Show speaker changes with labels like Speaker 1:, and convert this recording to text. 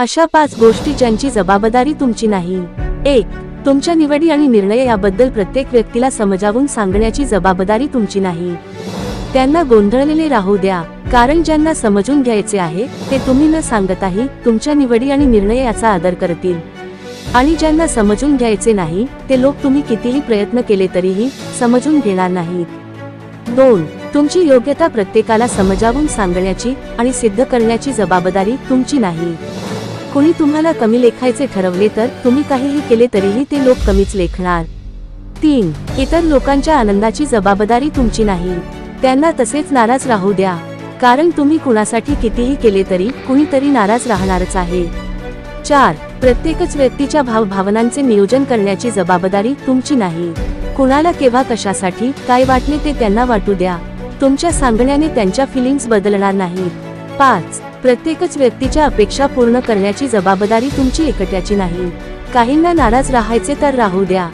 Speaker 1: अशा पाच गोष्टी ज्यांची जबाबदारी तुमची नाही. एक तुमच्या निवडी आणि निर्णय याबद्दल प्रत्येक व्यक्तीला समजावून सांगण्याची जबाबदारी तुमची नाही. त्यांना गोंधळलेले राहू द्या कारण ज्यांना समजून घ्यायचे आहे ते तुम्ही न सांगताही तुमच्या निवडी आणि निर्णय याचा आदर करतील. आणि ज्यांना समजून घ्यायचे नाही ते लोक तुम्ही कितीही प्रयत्न केले तरीही समजून घेणार नाहीत. दोन तुमची योग्यता प्रत्येकाला समजावून सांगण्याची आणि सिद्ध करण्याची जबाबदारी तुमची नाही. कुणी तुम्हाला कमी लेखायचे ठरवले तर तुम्ही काहीही केले तरीही ते लोक कमीच लेखणार. तीन इतर लोकांच्या आनंदाची जबाबदारी तुमची नाही. त्यांना तसेच नाराज राहू द्या. कारण तुम्ही कुणासाठी कितीही केले तरी कुणीतरी नाराज राहणारच आहे. चार प्रत्येकच व्यक्तीच्या भावभावनांचे नियोजन करण्याची जबाबदारी तुमची नाही. कुणाला केव्हा कशासाठी काय वाटले ते त्यांना वाटू द्या. तुमच्या सांगण्याने त्यांच्या फिलिंग्स बदलणार नाहीत. पाच. प्रत्येकच व्यक्तीच्या अपेक्षा पूर्ण करण्याची जबाबदारी तुमची एकट्याची नाही. काहींना नाराज राहायचे तर राहू द्या.